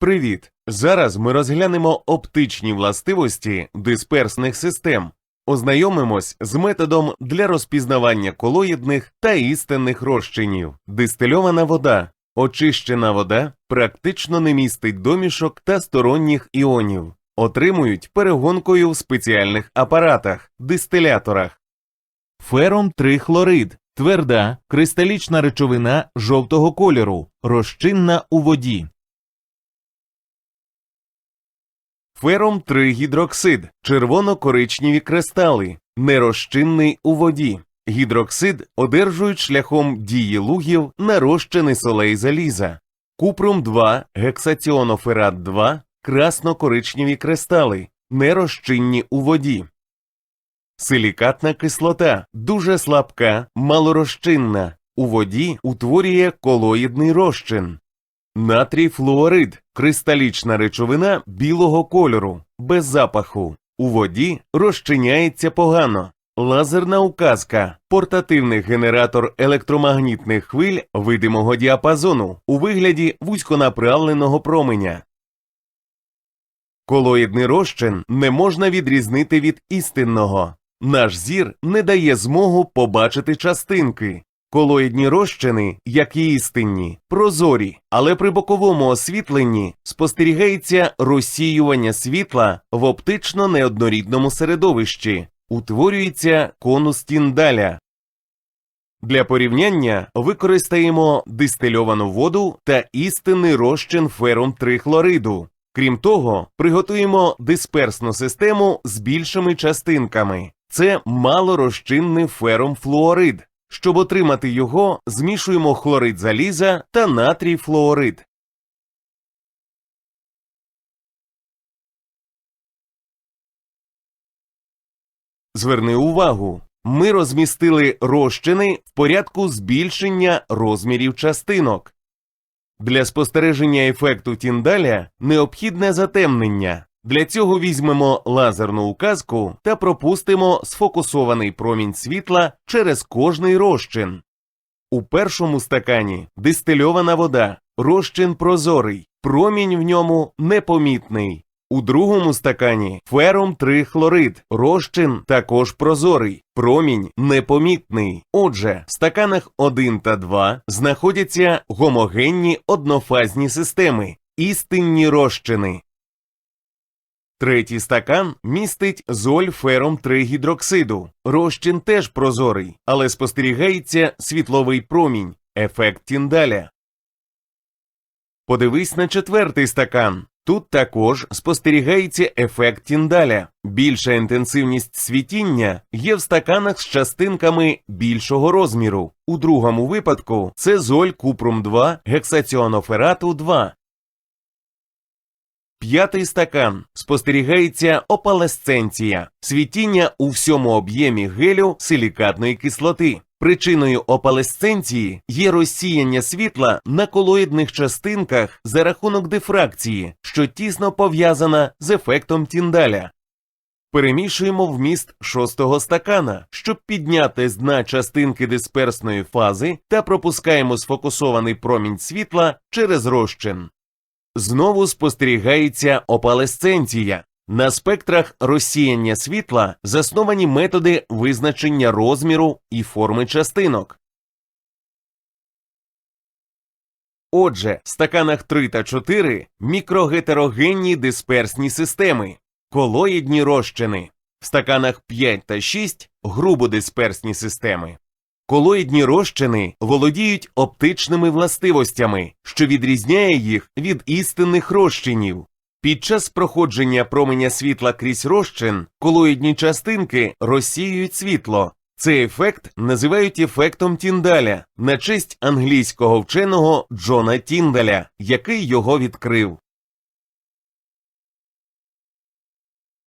Привіт! Зараз ми розглянемо оптичні властивості дисперсних систем. Ознайомимось з методом для розпізнавання колоїдних та істинних розчинів. Дистильована вода. Очищена вода практично не містить домішок та сторонніх іонів. Отримують перегонкою в спеціальних апаратах, дистиляторах. Фером трихлорид тверда, кристалічна речовина жовтого кольору, розчинна у воді. Фером тригідроксид червоно-коричневі кристали, нерозчинний у воді. Гідроксид одержують шляхом дії лугів на розчини солей заліза. Купрум 2, гексаціоноферат 2, красно-коричневі кристали, нерозчинні у воді. Силікатна кислота дуже слабка, малорозчинна. У воді утворює колоїдний розчин. Натрій флуорид кристалічна речовина білого кольору, без запаху. У воді розчиняється погано. Лазерна указка портативний генератор електромагнітних хвиль видимого діапазону у вигляді вузьконаправленого променя. Колоїдний розчин не можна відрізнити від істинного. Наш зір не дає змогу побачити частинки. Колоїдні розчини, як і істинні, прозорі, але при боковому освітленні спостерігається розсіювання світла в оптично неоднорідному середовищі, утворюється конус Тіндаля. Для порівняння використаємо дистильовану воду та істинний розчин ферум трихлориду. Крім того, приготуємо дисперсну систему з більшими частинками. Це малорозчинний ферум флуорид. Щоб отримати його, змішуємо хлорид заліза та натрій флуорид. Зверни увагу, ми розмістили розчини в порядку збільшення розмірів частинок. Для спостереження ефекту Тіндаля необхідне затемнення. Для цього візьмемо лазерну указку та пропустимо сфокусований промінь світла через кожний розчин. У першому стакані дистильована вода, розчин прозорий, промінь в ньому непомітний. У другому стакані ферум трихлорид, розчин також прозорий, промінь непомітний. Отже, в стаканах 1 та 2 знаходяться гомогенні однофазні системи, істинні розчини. Третій стакан містить золь фером тригідроксиду. Розчин теж прозорий, але спостерігається світловий промінь, ефект Тіндаля. Подивись на четвертий стакан. Тут також спостерігається ефект Тіндаля. Більша інтенсивність світіння є в стаканах з частинками більшого розміру. У другому випадку це золь купрум 2 гексаціоноферату 2. П'ятий стакан спостерігається опалесценція, світіння у всьому об'ємі гелю силікатної кислоти. Причиною опалесценції є розсіяння світла на колоїдних частинках за рахунок дифракції, що тісно пов'язана з ефектом Тіндаля. Перемішуємо вміст шостого стакана, щоб підняти з дна частинки дисперсної фази та пропускаємо сфокусований промінь світла через розчин. Знову спостерігається опалесценція. На спектрах розсіяння світла засновані методи визначення розміру і форми частинок. Отже, в стаканах 3 та 4 мікрогетерогенні дисперсні системи, колоїдні розчини, в стаканах 5 та 6 грубодисперсні системи. Колоїдні розчини володіють оптичними властивостями, що відрізняє їх від істинних розчинів. Під час проходження променя світла крізь розчин колоїдні частинки розсіюють світло. Цей ефект називають ефектом Тіндаля на честь англійського вченого Джона Тіндаля, який його відкрив.